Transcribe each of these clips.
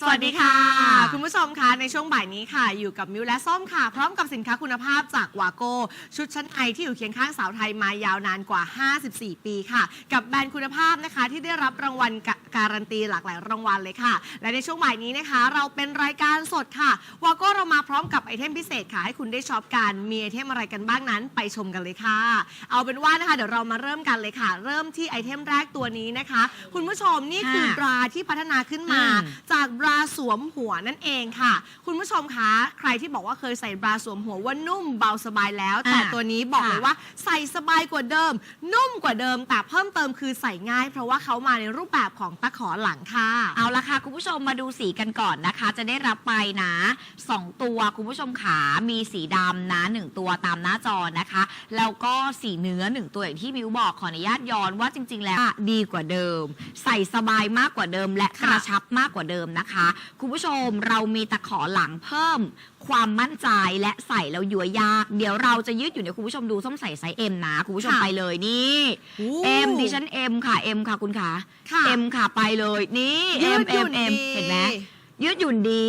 สวัสดีค่ะ คุณผู้ชมคะในช่วงบ่ายนี้ค่ะ อยู่กับมิวและส้มค่ะ พร้อมกับสินค้าคุณภาพจากวาโก้ชุดชั้นในที่อยู่เคียงข้างสาวไทยมายาวนานกว่า 54 ปีค่ะ กับแบรนด์คุณภาพนะคะ ที่ได้รับรางวัลกะการันตีหลากหลายรางวัลเลยค่ะ และในช่วงบ่ายนี้นะคะ เราเป็นรายการสดค่ะวาโก้เรามาพร้อมกับไอเทมพิเศษค่ะให้คุณได้ช็อปกันมีไอเทมอะไรกันบ้างนั้น ไปชมกันเลยค่ะ เอาเป็นว่านะคะเดี๋ยวเรามาเริ่มกันเลยค่ะ เริ่มที่ไอเทมแรกตัวนี้นะคะ คุณผู้ชมนี่คือค่ะบราที่พัฒนาขึ้นมาอืมจากบราสวมหัวนั่นเองค่ะ คุณผู้ชมคะ ใครที่บอกว่าเคยใส่บราสวมหัวว่านุ่มเบาสบายแล้ว แต่อะตัวนี้บอกค่ะเลยว่าใส่สบายกว่าเดิม นุ่มกว่าเดิม แต่เพิ่มเติมคือใส่ง่าย เพราะว่าเขามาในรูปแบบของตะขอหลังค่ะ เอาละค่ะคุณผู้ชมมาดูสีกันก่อนนะคะ จะได้รับไปนะสองตัวคุณผู้ชมขามีสีดำนะหนึ่งตัวตามหน้าจอนะคะ แล้วก็สีเนื้อหนึ่งตัวอย่างที่มิวบอกขออนุญาตย้อนว่าจริง ๆ แล้วดีกว่าเดิม ใส่สบายมากกว่าเดิมและกค่ะระชับมากกว่าเดิมนะคะคุณผู้ชมเรามีตะขอหลังเพิ่ม ความมั่นใจและใส่แล้วยัวยาก เดี๋ยวเราจะยืดอยู่ในยคุณผู้ชมดูส้มใส่ไซส์เอ็มนะ คุณผู้ชมค่ะไปเลยนี่โอ้เอ็มดิฉันเอ็มค่ะเอ็มค่ะคุณขาค่ะ เอ็มค่ะไปเลยนี่ยืเอ็มดหเอ็ยุ่มนเอ็มดีเห็นไหม ยืดหยุ่นดี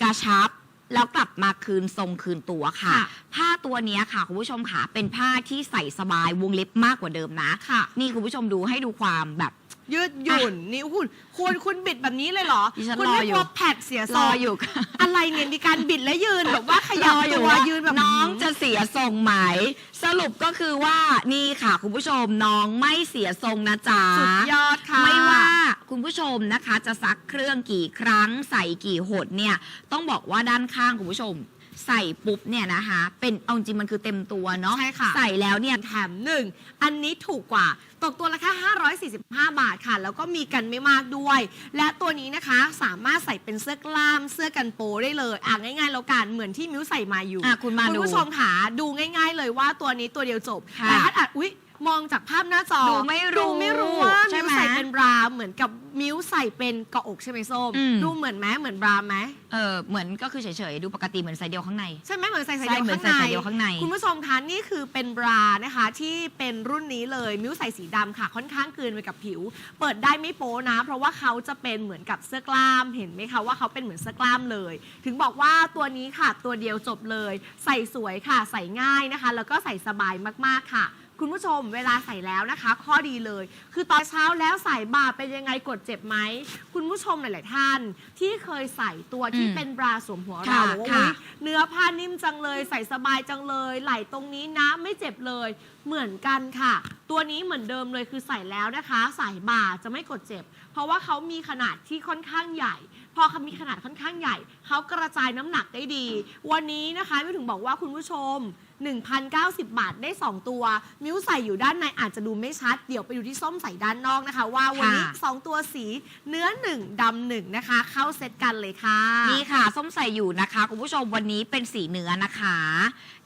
กระชับ แล้วกลับมาคืนทรงคืนตัวค่ะ ค่ะ ผ้าตัวเนี้ยค่ะคุณผู้ชมค่ะเป็นผ้าที่ใส่สบายวงเล็บมากกว่าเดิมนะ ค่ะ นี่คุณผู้ชมดูให้ดูความแบบ ยืดหยุ่นนี่คุณคุณคุณบิดแบบนี้เลยเหรอ ดิฉันคุณรอไม่อยู่ กลัวแผดเสียทรรองอยู่ค่ะ อะไรเนี่ยมีการบิดและยืนแบบว่าขยับรออตัยู่วว่ายืนแบบน้องจะเสียทรงไหม สรุปก็คือว่านี่ค่ะคุณผู้ชมน้องไม่เสียทรงนะจ๊ะ สุดยอดค่ะ ไม่ว่าคุณผู้ชมนะคะจะซักเครื่องกี่ครั้งใส่กี่หดเนี่ย ต้องบอกว่าด้านข้างคุณผู้ชม ใส่ปุ๊บเนี่ยนะคะ เป็นเอาจริงมันคือเต็มตัวเนาะใช่ค่ะ ใส่แล้วเนี่ย แถมหนึ่งอันนี้ถูกกว่า ตกตัวละแค่545 บาทค่ะ แล้วก็มีกันไม่มากด้วย และตัวนี้นะคะสามารถใส่เป็นเสื้อกล้ามเสื้อกันโปได้เลย อะง่ายๆแล้วกันเหมือนที่มิ้วใส่มาอยู่อะคุณมาคุณดูผู้ชมค่ะดูง่าย ๆ เลยว่าตัวนี้ตัวเดียวจบค่ะ แต่ถ้าอาจอุ๊ย มองจากภาพหน้าจอดูไม่รู้ดูไม่รู้ว่าใช่มิ้วไหมใส่เป็นบราเหมือนกับมิ้วใส่เป็นเกาะอกใช่ไหมส้มอืม ดูเหมือนไหมเหมือนบราไหมเออเหมือนก็คือเฉยๆ ดูปกติเหมือนใส่เดียวข้างใน ใช่ไหมเหมือนใส่ใส่ใช่เดียวเหมือนข้างใส่ในใส่เดียวข้างใน คุณผู้ชมคะนี่คือเป็นบรานะคะ ที่เป็นรุ่นนี้เลยมิ้วใส่สีดำค่ะ ค่อนข้างกลืนไปกับผิว เปิดได้ไม่โป๊นะ เพราะว่าเขาจะเป็นเหมือนกับเสื้อกล้ามเห็นไหมคะว่าเขาเป็นเหมือนเสื้อกล้ามเลย ถึงบอกว่าตัวนี้ค่ะตัวเดียวจบเลย ใส่สวยค่ะ ใส่ง่ายนะคะ แล้วก็ใส่สบายมากๆค่ะ คุณผู้ชมเวลาใส่แล้วนะคะ ข้อดีเลย คือตอนเช้าแล้วใส่บ่าเป็นยังไงกดเจ็บไหม คุณผู้ชมหลาย ๆ ท่าน ที่เคยใส่ตัวที่อืมเป็นบราสวมหัวค่ะเราบอกว่าค่ะ อุ๊ยเนื้อผ้านิ่มจังเลย ใส่สบายจังเลย ไหล่ตรงนี้นะไม่เจ็บเลย เหมือนกันค่ะ ตัวนี้เหมือนเดิมเลยคือใส่แล้วนะคะใส่บ่าจะไม่กดเจ็บ เพราะว่าเขามีขนาดที่ค่อนข้างใหญ่ พอเขามีขนาดค่อนข้างใหญ่ เขากระจายน้ำหนักได้ดี วันนี้นะคะไม่ถึงบอกว่าคุณผู้ชม 1,090 บาทได้ 2 ตัว มิ้วใส่อยู่ด้านในอาจจะดูไม่ชัด เดี๋ยวไปดูที่ส้มใส่ด้านนอกนะคะ ว่าวันนี้ ค่ะ 2 ตัวสีเนื้อ 1ดำหนึ่งนะคะ เข้าเซตกันเลยค่ะ นี่ค่ะ ส้มใส่อยู่นะคะคุณผู้ชมวันนี้เป็นสีเนื้อนะคะ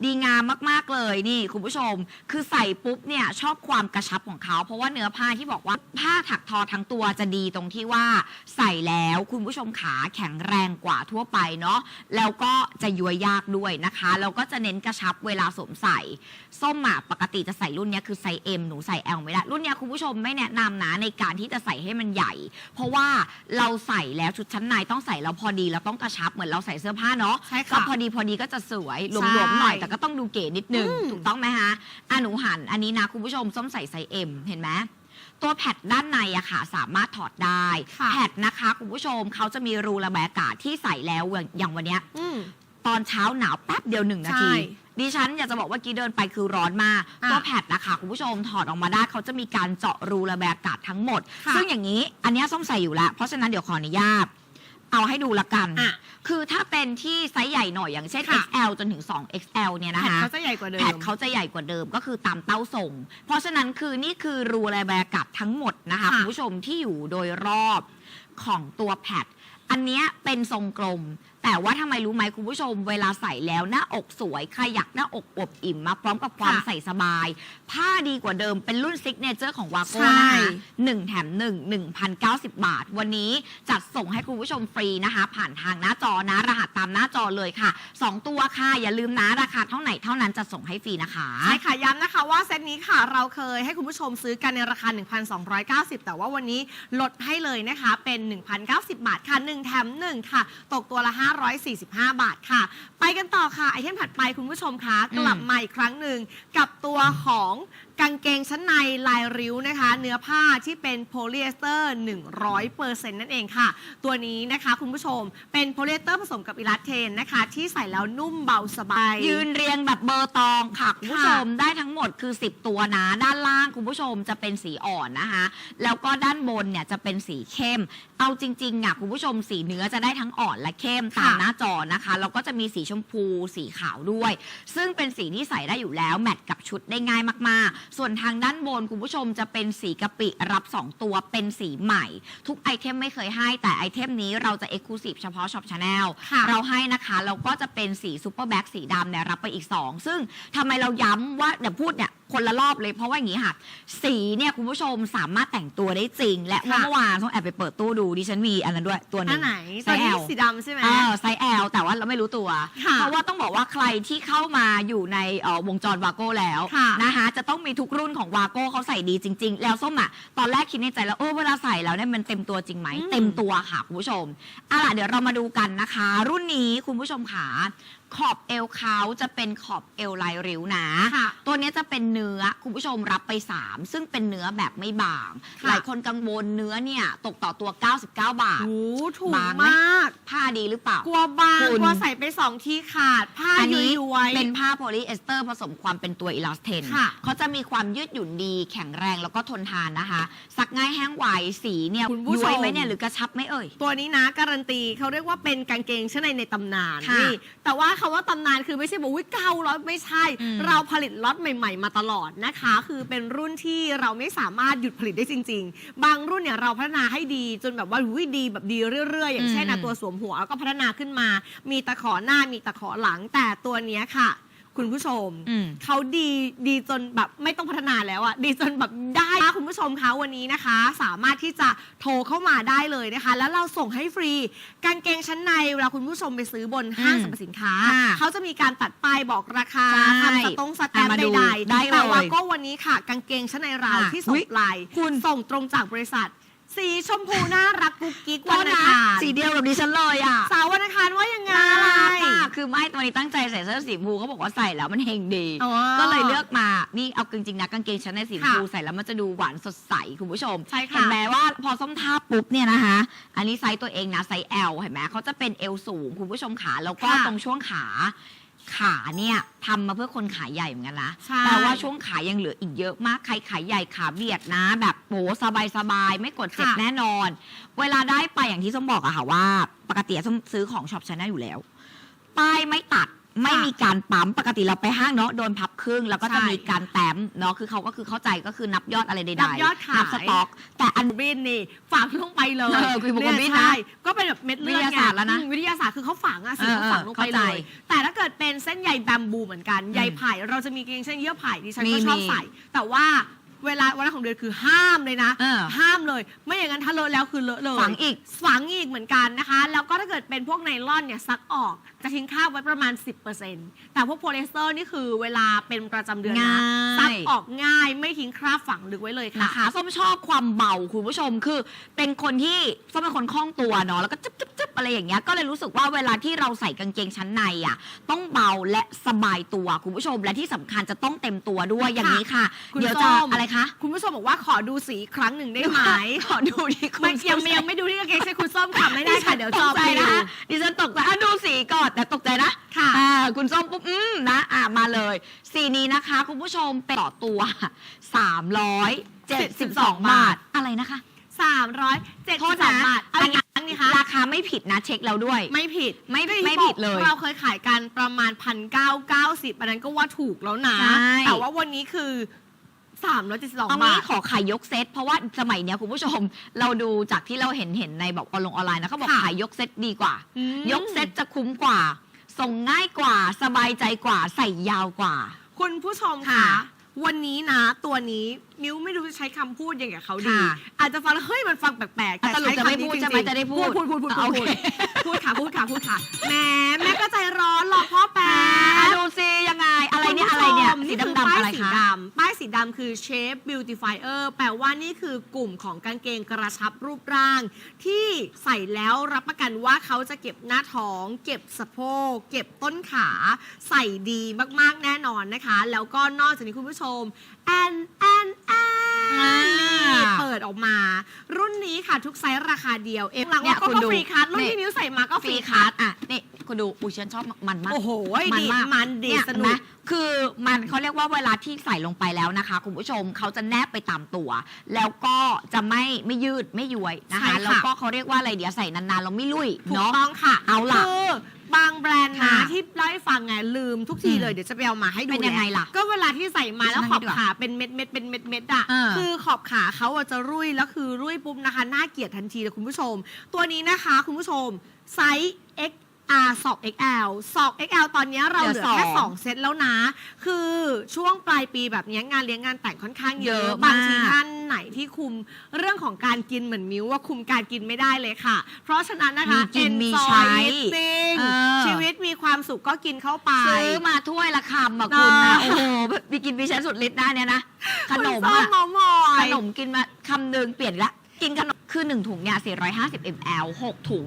ดีงามมากๆเลยนี่คุณผู้ชม คือใส่ปุ๊บเนี่ยชอบความกระชับของเขาเพราะว่าเนื้อผ้าที่บอกว่าผ้าถักทอทั้งตัวจะดีตรงที่ว่า ใส่แล้วคุณผู้ชมขาแข็งแรงกว่าทั่วไปเนาะแล้วก็จะย้วยยากด้วยนะคะแล้วก็จะเน้นกระชับเวลาสวมใส่ ส้มอะปกติจะใส่รุ่นเนี้ยคือไซส์ M หนูใส่ L ไม่ได้ รุ่นเนี้ยคุณผู้ชมไม่แนะนำนะในการที่จะใส่ให้มันใหญ่ เพราะว่าเราใส่แล้วชุดชั้นในต้องใส่แล้วพอดีแล้วต้องกระชับเหมือนเราใส่เสื้อผ้าเนาะใช่ค่ะก็พอดีพอดีก็จะสวยหลใช่วมๆหน่อย แต่ก็ต้องดูเก๋นิดนึงอืม ถูกต้องไหมฮะอะหนูหันอันนี้นะคุณผู้ชมส้มใส่ไซส์ M เห็นไหม ตัวแพดด้านในอะค่ะ สามารถถอดได้ ค่ะ แพดนะคะ คุณผู้ชมเขาจะมีรูระบายอากาศที่ใส่แล้วอย่างวันเนี้ย อืม ตอนเช้าหนาวแป๊บเดียวหนึ่งนาที ใช่ดิฉันอยากจะบอกว่ากี้เดินไปคือร้อนมากอะตัวแพดนะคะคุณผู้ชมถอดออกมาได้เขาจะมีการเจาะรูระบายอากาศทั้งหมด ค่ะ ซึ่งอย่างนี้อันเนี้ยส้มใส่อยู่แล้ว เพราะฉะนั้นเดี๋ยวขออนุญาต เอาให้ดูละกัน อะ คือถ้าเป็นที่ไซส์ใหญ่หน่อยอย่างเช่น ค่ะ XL จนถึง 2 XL เนี่ยนะแผ่นคะ เขาจะใหญ่กว่าเดิม แพดเขาจะใหญ่กว่าเดิมก็คือตามเต้าส่ง เพราะฉะนั้นคือนี่คือรูระบายอากาศทั้งหมดนะคะค่ะคุณผู้ชมที่อยู่โดยรอบของตัวแพดอันเนี้ยเป็นทรงกลม แต่ว่าทำไมรู้ไหมคุณผู้ชม เวลาใส่แล้วหน้าอกสวยใครอยากหน้าอกอวบอิ่มมาพร้อมกับความค่ะใส่สบาย ผ้าดีกว่าเดิมเป็นรุ่นซิกเนเจอร์ของวาโก้ใช่ นะคะหนึ่งแถมหนึ่งหนึ่งพันเก้าสิบบาท วันนี้จัดส่งให้คุณผู้ชมฟรีนะคะ ผ่านทางหน้าจอนะ รหัสตามหน้าจอเลยค่ะสองตัวค่ะอย่าลืมนะราคาเท่าไหร่เท่านั้นจะส่งให้ฟรีนะคะ ใช่ค่ะย้ำนะคะว่าเซตนี้ค่ะเราเคยให้คุณผู้ชมซื้อกันในราคา 1,290 แต่ว่าวันนี้ลดให้เลยนะคะเป็น 1,090 บาทค่ะ1 แถม 1 ค่ะ ตกตัวละ 545 บาทค่ะ ไปกันต่อค่ะไอเทมถัดไปคุณผู้ชมคะกลับมาอีกครั้งหนึ่งกับตัวของ กางเกงชั้นในลายริ้วนะคะ เนื้อผ้าที่เป็นโพลีเอสเตอร์100%นั่นเองค่ะ ตัวนี้นะคะคุณผู้ชมเป็นโพลีเอสเตอร์ผสมกับอิลาสเทนนะคะ ที่ใส่แล้วนุ่มเบาสบาย ยืนเรียงแบบเบอร์ตองค่ะคุณผู้ชมได้ทั้งหมดคือ 10 ตัวนะ ด้านล่างคุณผู้ชมจะเป็นสีอ่อนนะคะ แล้วก็ด้านบนเนี่ยจะเป็นสีเข้ม เอาจริงๆอะคุณผู้ชมสีเนื้อจะได้ทั้งอ่อนและเข้มตามค่ะหน้าจอนะคะแล้วก็จะมีสีชมพูสีขาวด้วย ซึ่งเป็นสีที่ใส่ได้อยู่แล้วแมทกับชุดได้ง่ายมากๆส่วนทางด้านบนคุณผู้ชมจะเป็นสีกะปิรับ 2 ตัวเป็นสีใหม่ ทุกไอเทมไม่เคยให้ แต่ไอเทมนี้เราจะเอ็กซ์คลูซีฟเฉพาะช็อปชาแนลค่ะเราให้นะคะแล้วก็จะเป็นสีซูเปอร์แบ็กสีดำเนี่ยรับไปอีก 2 ซึ่งทำไมเราย้ำว่าเดี๋ยวพูดเนี่ย คนละรอบเลย เพราะว่าอย่างนี้ค่ะ สีเนี่ยคุณผู้ชมสามารถแต่งตัวได้จริง และค่ะเมื่อวานต้องแอบไปเปิดตู้ดูดิฉันมีอันนั้นด้วยตัวหอันึ่นง ไหนไซตัวส์ นี้ L สีดำใช่ไหม เออไซส์ L แต่ว่าเราไม่รู้ตัว ค่ะเพราะว่าต้องบอกว่าใครที่เข้ามาอยู่ในเอ่อวงจรวาโก้แล้วค่ะนะคะจะต้องมีทุกรุ่นของวาโก้เขาใส่ดีจริง ๆ แล้วส้มอะ ตอนแรกคิดในใจแล้วเออเวลาใส่แล้วเนี่ยมันเต็มตัวจริงไหม อืม เต็มตัวค่ะ คุณผู้ชมเอาล่ะเดี๋ยวเรามาดูกันนะคะ รุ่นนี้คุณผู้ชมขาขอบเอวเขาจะเป็นขอบเอวลายริ้วนะ ค่ะ ตัวเนี้ยจะเป็นเนื้อคุณผู้ชมรับไป 3 ซึ่งเป็นเนื้อแบบไม่บาง ค่ะ หลายคนกังวลเนื้อเนี่ยตกต่อตัว 99 บาท โอ้ถูกบางไหม มาก ผ้าดีหรือเปล่า กลัวบางคุณ กลัวใส่ไปสองทีขาด ผ้าอันยุนี้ยย้วย เป็นผ้าโพลีเอสเตอร์ผสมความเป็นตัวอิลาสเทนค่ะเขาจะมีความยืดหยุ่นดี แข็งแรงแล้วก็ทนทานนะคะ ซักง่ายแห้งไวสีเนี่ยคุณผู้ชม ย้วยไหมเนี่ยหรือกระชับไหมเอ่ย ตัวนี้นะการันตีเขาเรียกว่าเป็นกางเกงชั้นในในตำนานค่ะนี่แต่ว่าคำว่าตำนานคือไม่ใช่บอกวิเก้าร้อยไม่ใช่ อืมเราผลิตล็อตใหม่ ๆ มาตลอดนะคะ คือเป็นรุ่นที่เราไม่สามารถหยุดผลิตได้จริง ๆ บางรุ่นเนี่ยเราพัฒนาให้ดีจนแบบว่าวิดีแบบดีเรื่อยๆ อย่างเช่นอะอืมตัวสวมหัวแล้วก็พัฒนาขึ้นมา มีตะขอหน้ามีตะขอหลังแต่ตัวเนี้ยค่ะ คุณผู้ชม อืม เขาดีดีจนแบบไม่ต้องพัฒนาแล้วอะดีจนแบบได้คุณผู้ชมคะวันนี้นะคะ สามารถที่จะโทรเข้ามาได้เลยนะคะ แล้วเราส่งให้ฟรีกางเกงชั้นในเวลาคุณผู้ชมไปซื้อบนห้างอืมสรรพสินค้า ค่ะเขาจะมีการตัดป้ายบอกราคาใช่ทำสตงสแตมป์เอามาดูใดได้ๆเลยแต่ว่าก็วันนี้ค่ะ กางเกงชั้นในเราค่ะที่ส่อุ๊งยปลายคุณ ส่งตรงจากบริษัท สีชมพูน่ารักกุ๊กกิ๊กโทวันษอันะงคารสีเดียวกับดิฉันเลยอะสาววันอังคารว่ายังไง น่ารักอะคือไม่ตัวนี้ตั้งใจใส่เสื้อสีชมพูเขาบอกว่าใส่แล้วมันเฮงดี อ๋อก็เลยเลือกมา นี่เอาจริงๆนะกางเกงชั้นในสีชมพูค่ะใส่แล้วมันจะดูหวานสดใสคุณผู้ชมใช่ค่ะ เห็นไหมว่าพอส้มทาบปุ๊บเนี่ยนะคะ อันนี้ไซส์ตัวเองนะไซส์ L เห็นไหมเขาจะเป็นเอวสูงคุณผู้ชมขาแล้วก็ค่ะ ตรงช่วงขา ขาเนี่ยทำมาเพื่อคนขาใหญ่เหมือนกันนะใช่แต่ว่าช่วงขายังเหลืออีกเยอะมาก ใครขาใหญ่ขาเบียดนะ แบบโหสบายสบายๆไม่กดเจ็บค่ะแน่นอน เวลาได้ไปอย่างที่ส้มบอกอะค่ะว่า ปกติส้มซื้อของช็อปชาแนลอยู่แล้ว ป้ายไม่ตัด ไม่มีการปั๊มปกติเราไปห้างเนาะโดนพับครึ่ง แล้วก็จะใช่มีการแต้มเนาะคือเขาก็คือเข้าใจก็คือนับยอดอะไรใดๆนับยอดขาย นับสต็อก แต่อัน บินนี่ฝังลงไปเลยเออคุยบอกว่าบินนะใช่ก็เป็นแบบเม็ดเลือดวิทยาศาสตร์แล้วนะอืมวิทยาศาสตร์คือเขาฝังอะสีเออเขาฝังลงไปเข้าใจเลย แต่ถ้าเกิดเป็นเส้นใยแบมบูเหมือนกันใยไผ่เราจะมีเกงเส้นเยื่อไผ่ดิฉันมีก็ชอบมี ใส่ แต่ว่า เวลาวันของเดือนคือห้ามเลยนะเออห้ามเลย ไม่อย่างนั้นถ้าเลอะแล้วคือเลอะเลยฝังอีก ฝังอีกเหมือนกันนะคะ แล้วก็ถ้าเกิดเป็นพวกไนล่อนเนี่ยซักออกจะทิ้งคราบไว้ประมาณ 10%แต่พวกโพลีเอสเตอร์นี่คือเวลาเป็นประจำเดือนนะง่าย ซักออกง่ายไม่ทิ้งคราบฝังลึกไว้เลยค่ะ นะคะส้มชอบความเบาคุณผู้ชมคือ เป็นคนที่ส้มเป็นคนคล่องตัวเนาะแล้วก็จึ๊บจึ๊บจึ๊บ อะไรอย่างเงี้ยก็เลยรู้สึกว่าเวลาที่เราใส่กางเกงชั้นในอะต้องเบาและสบายตัวคุณผู้ชมและที่สำคัญจะต้องเต็มตัวด้วยอย่างนี้ค่ะ คุณเดี๋ยวส้จะมอะไรคะคุณผู้ชมบอกว่าขอดูสีอีกครั้งหนึ่งได้ไหมขอดูที่คุไม่ณยังยังไม่ดูที่กางเกงใช่คุณส้มค่ะไม่ได้ค่ะเดี๋ยวจตอกใจไปนะนะคะดิฉันตกใจอะดูสีก่อนแต่ตกใจนะค่ะ อ่าคุณส้มปุ๊บอืมนะอะมาเลย สีนี้นะคะ คุณผู้ชมเป็นต่อตัว 372 บาท อะไรนะคะ 307โทษนะบาทเอาอีกครั้งนี้คะราคาไม่ผิดนะเช็คแล้วด้วย ไม่ผิดไม่ก็ไม่ที่ผิดเลยบอกเราเคยขายกันประมาณ1,990อันนั้นก็ว่าถูกแล้วนะใช่แต่ว่าวันนี้คือ372ตรงบานี้ทขอขายยกเซต เพราะว่าสมัยเนี้ยคุณผู้ชม เราดูจากที่เราเห็นเห็นในแบบออนลงออนไลน์นะเขาบอกค่ะขายยกเซตดีกว่าอืมยกเซตจะคุ้มกว่า ส่งง่ายกว่า สบายใจกว่า ใส่ยาวกว่า คุณผู้ชมค่ะคะ วันนี้นะ ตัวนี้มิ้วไม่รู้จะใช้คำพูดยังไงกับเขาดี ค่ะอาจจะฟังแล้วเฮ้ยมันฟังแปลกๆอะสรุปจะไม่พูดคำนี้ใช่ไหมริงๆจะได้พูดพูดพูดพูดอะพูดโอเค พูดค่ะพูดค่ะพูดค่ะแหมแม่ก็ใจร้อนรอพ่อแป๊อะบ ดูซิยังไง อะไร เนี่ยคุณอะไรผู้ชเนี่ยมสีนี่คือดำๆป้ายอะไรสีคะดำป้ายสีดำคือ Shape Beautifier แปลว่านี่คือกลุ่มของกางเกงกระชับรูปร่าง ที่ใส่แล้วรับประกันว่าเขาจะเก็บหน้าท้อง เก็บสะโพกเก็บต้นขา ใส่ดีมากๆแน่นอนนะคะ แล้วก็นอกจากนี้คุณผู้ชมแอนแอนแอน อ่านี่เปิดออกมา รุ่นนี้ค่ะทุกไซส์ราคาเดียวเองหลังเนี่ว่ายก็คุณดู ฟรีคัทรุ่นนี่ที่มิ้วใส่มาก็ฟฟรีรีคัคัททอะนี่คุณดูอุยฉันชอบมันมาก โอ้โหมันดีมาก มันดีเนี่ยสเห็นนุไหมกคือมันเขาเรียกว่าเวลาที่ใส่ลงไปแล้วนะคะ คุณผู้ชมเขาจะแนบไปตามตัว แล้วก็จะไม่ไม่ยืดไม่ย้วยนะใช่คะ ค่ะ แล้วก็เขาเรียกว่าอะไรเดี๋ยวใส่นานๆเราไม่ลุยถูกเนาะ ต้องค่ะเอาล่ะคือบางแบรนด์นะค่ะที่เล่าให้ฟังไงลืมทุกทีอืมเลยเดี๋ยวจะไปเอามาให้ดูเป็นยังไงล่ะก็เวลาที่ใส่มาแล้วดิฉันขอบให้ดีกว่าขาเป็นเม็ดเม็ดเป็นเม็ดเม็ดอะเออคือขอบขาเขาอะจะรุ่ยแล้วคือรุ่ยปุ๊บนะคะน่าเกลียดทันทีเลยคุณผู้ชม ตัวนี้นะคะคุณผู้ชมไซส์ X R ศอก XL ศอก XL ตอนนี้เราเหเหลืลืออแค่สอง 2เซตแล้วนะ คือ ช่วงปลายปีแบบนี้งานเลี้ยงงานแต่งค่อนข้างเยอะ เยอะมาก บางทีท่านไหนที่คุมเรื่องของการกินเหมือนมิ้วว่าคุมการกินไม่ได้เลยค่ะ เพราะฉะนั้นนะคะมีกินมี enjoy ใช้ eating เออ ชีวิตมีความสุขก็กินเข้าไป ซื้อมาถ้วยละคำอะคุณนะเออโอ้โหแบบมีกินมีใช้สุดฤทธิ์นะเนี่ยนะ ขนมคุณส้อะเมามอยขนมกินมาคำหนึ่งเปลี่ยนอีกละ กินขนมคือ 1 ถุงเนี่ย450 ml 6 ถุง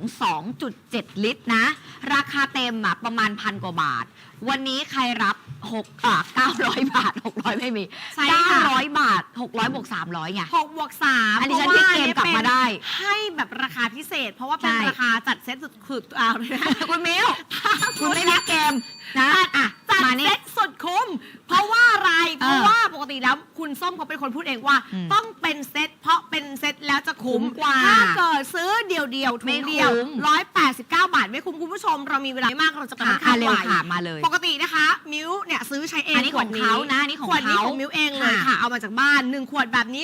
2.7 ลิตรนะ ราคาเต็มอะประมาณพันกว่าบาท วันนี้ใครรับ6อะ900 บาท 600 ไม่มี ใช่ค่ะ 900 บาท 600บวก300ไง หกบวกสามอันนี้ฉันพลิกเกมกลับมาได้ให้แบบราคาพิเศษ เพราะว่าเป็นใช่ ราคาจัดเซ็ตสุดคืออ่าคุณมิวคุณไม่มีเกมนะอะ จัดมานี่เซ็ตสุดคุ้ม เพราะว่าอะไร เออเพราะว่าปกติแล้วคุณส้มเขาเป็นคนพูดเองว่า อืมต้องเป็นเซ็ตเพราะเป็นเซ็ตแล้วจะคุ้มคุ้มกว่าถ้าเกิดซื้อเดียวเดียวๆถุไม่งคุ้มเดียวร้อยแปดสิบเก้าบาท ไม่คุ้มคุณผู้ชม เรามีเวลาไม่มากเราจะไปค่ะค่อนข้างอะเร็วไวค่ะมาเลย ปกตินะคะ มิวเนี่ยซื้อใช้เองอันนี้ขวดของเขานะอันนี้ของขวดนี้เขาของมิวเองเลยค่ะค่ะ เอามาจากบ้าน 1 ขวดแบบนี้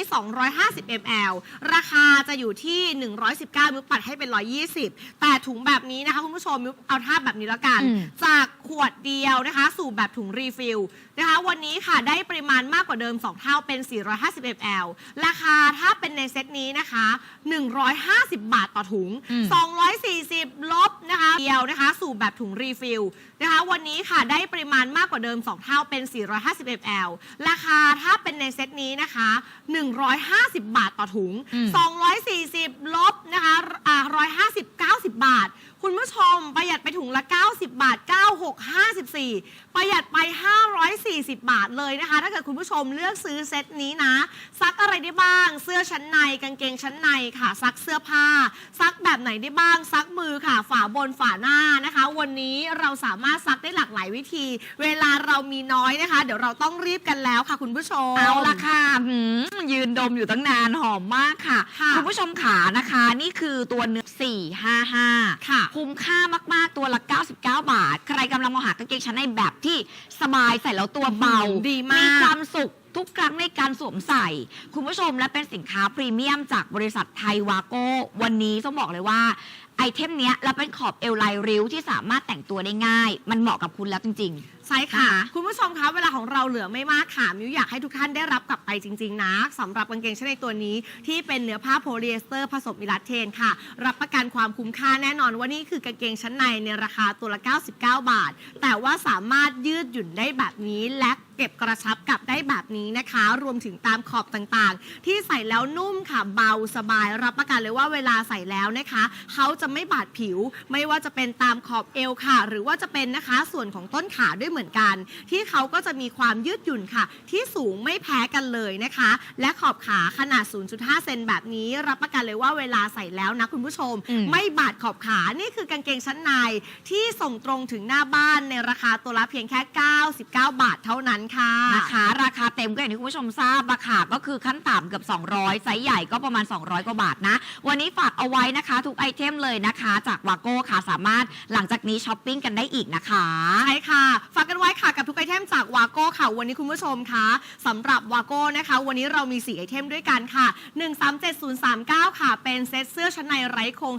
250 ml ราคาจะอยู่ที่ 119 มิวปัดให้เป็น 120 แต่ถุงแบบนี้นะคะคุณผู้ชมมิวเอาท่าแบบนี้แล้วกันอืมจากขวดเดียวนะคะ สู่แบบถุงรีฟิลนะคะวันนี้ค่ะได้ปริมาณมากกว่าเดิม 2 เท่าเป็น 450 ml ราคาถ้าเป็นในเซตนี้นะคะ 150 บาทต่อถุง อืม 240 ลบนะคะเดียวนะคะ สู่แบบถุงรีฟิลนะคะ วันนี้ค่ะได้ปริมาณมากกว่าเดิม 2 เท่าเป็น 450 ml ราคาถ้าเป็นในเซตนี้นะคะ 150 บาทต่อถุง อืม 240 ลบนะคะอ่า150 90 บาท คุณผู้ชมประหยัดไปถุงละ 90 บาท 96 54 ประหยัดไป 540 บาทเลยนะคะ ถ้าเกิดคุณผู้ชมเลือกซื้อเซตนี้นะ ซักอะไรได้บ้าง เสื้อชั้นในกางเกงชั้นในค่ะ ซักเสื้อผ้า ซักแบบไหนได้บ้าง ซักมือค่ะ ฝาบนฝาหน้านะคะ วันนี้เราสามารถซักได้หลากหลายวิธี เวลาเรามีน้อยนะคะ เดี๋ยวเราต้องรีบกันแล้วค่ะ คุณผู้ชม เอาละค่ะหืมยืนดมอยู่ตั้งนานหอมมากค่ะ ค่ะณผู้ชมขานะคะ นี่คือตัวเนื้อ455 ค่ะคุ้มค่ามาก ๆ ตัวละ 99 บาท ใครกำลังมองหากางเกงชั้นในแบบที่สบายใส่แล้วตัวเบา ดีมาก มีความสุขทุกครั้งในการสวมใส่ คุณผู้ชมและเป็นสินค้าพรีเมียมจากบริษัทไทยวาโก้วันนี้ต้องบอกเลยว่า ไอเทมเนี้ยเราเป็นขอบเอวลายริ้วที่สามารถแต่งตัวได้ง่าย มันเหมาะกับคุณแล้วจริงใช่ค่ะนะคะคุณผู้ชมคะเวลาของเราเหลือไม่มากค่ะมิวอยากให้ทุกท่านได้รับกลับไปจริง ๆ นะสำหรับกางเกงชั้นในตัวนี้ ที่เป็นเนื้อผ้าโพลีเอสเตอร์ผสมอิลาสเทนค่ะ รับประกันความคุ้มค่าแน่นอนว่านี่คือกางเกงชั้นในในราคาตัวละ 99 บาท แต่ว่าสามารถยืดหยุ่นได้แบบนี้และเก็บกระชับกลับได้แบบนี้นะคะ รวมถึงตามขอบต่างๆ ที่ใส่แล้วนุ่มค่ะเบาสบาย รับประกันเลยว่าเวลาใส่แล้วนะคะ เขาจะไม่บาดผิว ไม่ว่าจะเป็นตามขอบเอวค่ะ หรือว่าจะเป็นนะคะส่วนของต้นขาด้วยเหมือนกัน ที่เขาก็จะมีความยืดหยุ่นค่ะ ที่สูงไม่แพ้กันเลยนะคะ และขอบขาขนาด 0.5 เซนแบบนี้ รับประกันเลยว่าเวลาใส่แล้วนะคุณผู้ชม อืม ไม่บาดขอบขานี่คือกางเกงชั้นใน ที่ส่งตรงถึงหน้าบ้านในราคาตัวละเพียงแค่ 99 บาทเท่านั้นค่ะ นะคะ ราคาเต็มก็อย่างที่คุณผู้ชมทราบราคาก็คือขั้นต่ำเกือบ200 ไซส์ใหญ่ก็ประมาณ 200 กว่าบาทนะ วันนี้ฝากเอาไว้นะคะ ทุกไอเทมเลยนะคะ จากวาโก้ค่ะสามารถหลังจากนี้ช้อปปิ้งกันได้อีกนะคะ ใช่ค่ะ ฝากกันไว้ค่ะกับทุกไอเทมจากวาโก้ค่ะ วันนี้คุณผู้ชมคะสำหรับวาโก้นะคะ วันนี้เรามี 4 ไอเทมด้วยกันค่ะ 137039 ค่ะ เป็นเซตเสื้อชั้นในไร้โครง